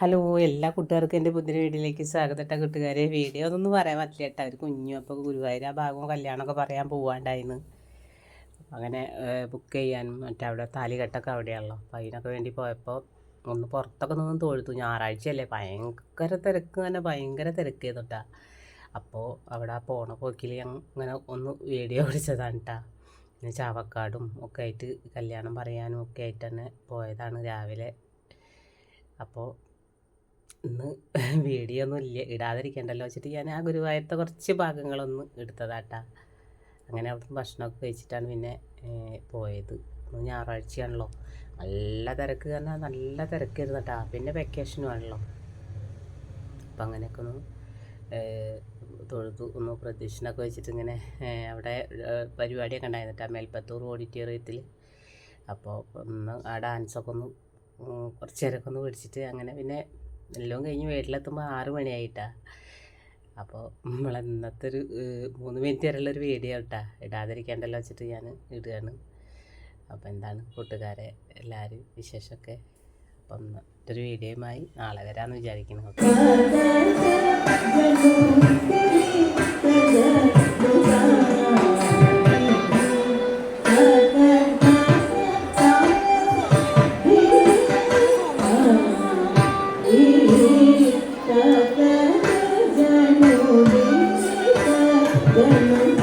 Hello എല്ലാ കൂട്ടുകാർക്കും എന്റെ പുതിയ വീട്ടിലേക്ക് സ്വാഗതട്ട കൂട്ടുകാരെ. വീഡിയോ ഒന്നും പറയാൻ പറ്റില്ല കേട്ടോ. അവർ കുഞ്ഞു അപ്പോൾ ഗുരുവായൂർ ആ ഭാഗവും കല്യാണമൊക്കെ പറയാൻ പോവാണ്ടായിരുന്നു അങ്ങനെ ബുക്ക് ചെയ്യാനും മറ്റേ അവിടെ താലികെട്ടൊക്കെ അവിടെയാണല്ലോ. അപ്പോൾ അതിനൊക്കെ വേണ്ടി പോയപ്പോൾ ഒന്ന് പുറത്തൊക്കെ നിന്ന് തൊഴുത്തു. ഞായറാഴ്ചയല്ലേ? ഭയങ്കര തിരക്ക് തന്നെ ഭയങ്കര തിരക്ക് ചെയ്തിട്ടാ. അപ്പോൾ അവിടെ പോണ പോക്കിൽ അങ്ങനെ ഒന്ന് വീഡിയോ പിടിച്ചതാണ് കേട്ടാ പിന്നെ ചാവക്കാടും ഒക്കെ ആയിട്ട് കല്യാണം പറയാനും ഒക്കെ ആയിട്ട് തന്നെ പോയതാണ് രാവിലെ. അപ്പോൾ ഇന്ന് വീഡിയോ ഒന്നും ഇല്ല. ഇടാതിരിക്കണ്ടല്ലോ വെച്ചിട്ട് ഞാൻ ആ ഗുരുവായൂരത്തെ കുറച്ച് ഭാഗങ്ങളൊന്ന് എടുത്തതാട്ടാ. അങ്ങനെ അവിടുത്തെ ഭക്ഷണമൊക്കെ കഴിച്ചിട്ടാണ് പിന്നെ പോയത്. ഇന്ന് ഞായറാഴ്ചയാണല്ലോ. നല്ല തിരക്ക് പറഞ്ഞാൽ നല്ല തിരക്കായിരുന്നു കേട്ടാ പിന്നെ വെക്കേഷനും ആണല്ലോ. അപ്പം അങ്ങനെയൊക്കെ ഒന്ന് തൊഴുതു ഒന്ന് പ്രദക്ഷിണമൊക്കെ വെച്ചിട്ട് ഇങ്ങനെ അവിടെ പരിപാടിയൊക്കെ ഉണ്ടായിരുന്നു മേൽപ്പത്തൂർ ഓഡിറ്റോറിയത്തിൽ അപ്പോൾ ഒന്ന് ആ ഡാൻസൊക്കെ ഒന്ന് കുറച്ച് നേരമൊക്കെ ഒന്ന് പിടിച്ചിട്ട് അങ്ങനെ പിന്നെ എല്ലാം കഴിഞ്ഞ് വീട്ടിലെത്തുമ്പോൾ ആറ് മണിയായിട്ടാ. അപ്പോൾ നമ്മളെ ഇന്നത്തെ ഒരു മൂന്ന് മിനിറ്റ് വരെയുള്ള ഒരു വീഡിയോ കേട്ടാ ഇടാതിരിക്കേണ്ടല്ലോ വെച്ചിട്ട് ഞാൻ ഇടുകയാണ്. അപ്പോൾ എന്താണ് കൂട്ടുകാരെ എല്ലാവരും വിശേഷമൊക്കെ? അപ്പം മറ്റൊരു വീഡിയോയുമായി നാളെ വരാമെന്ന് വിചാരിക്കുന്നു. Bem,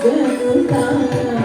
good goodbye.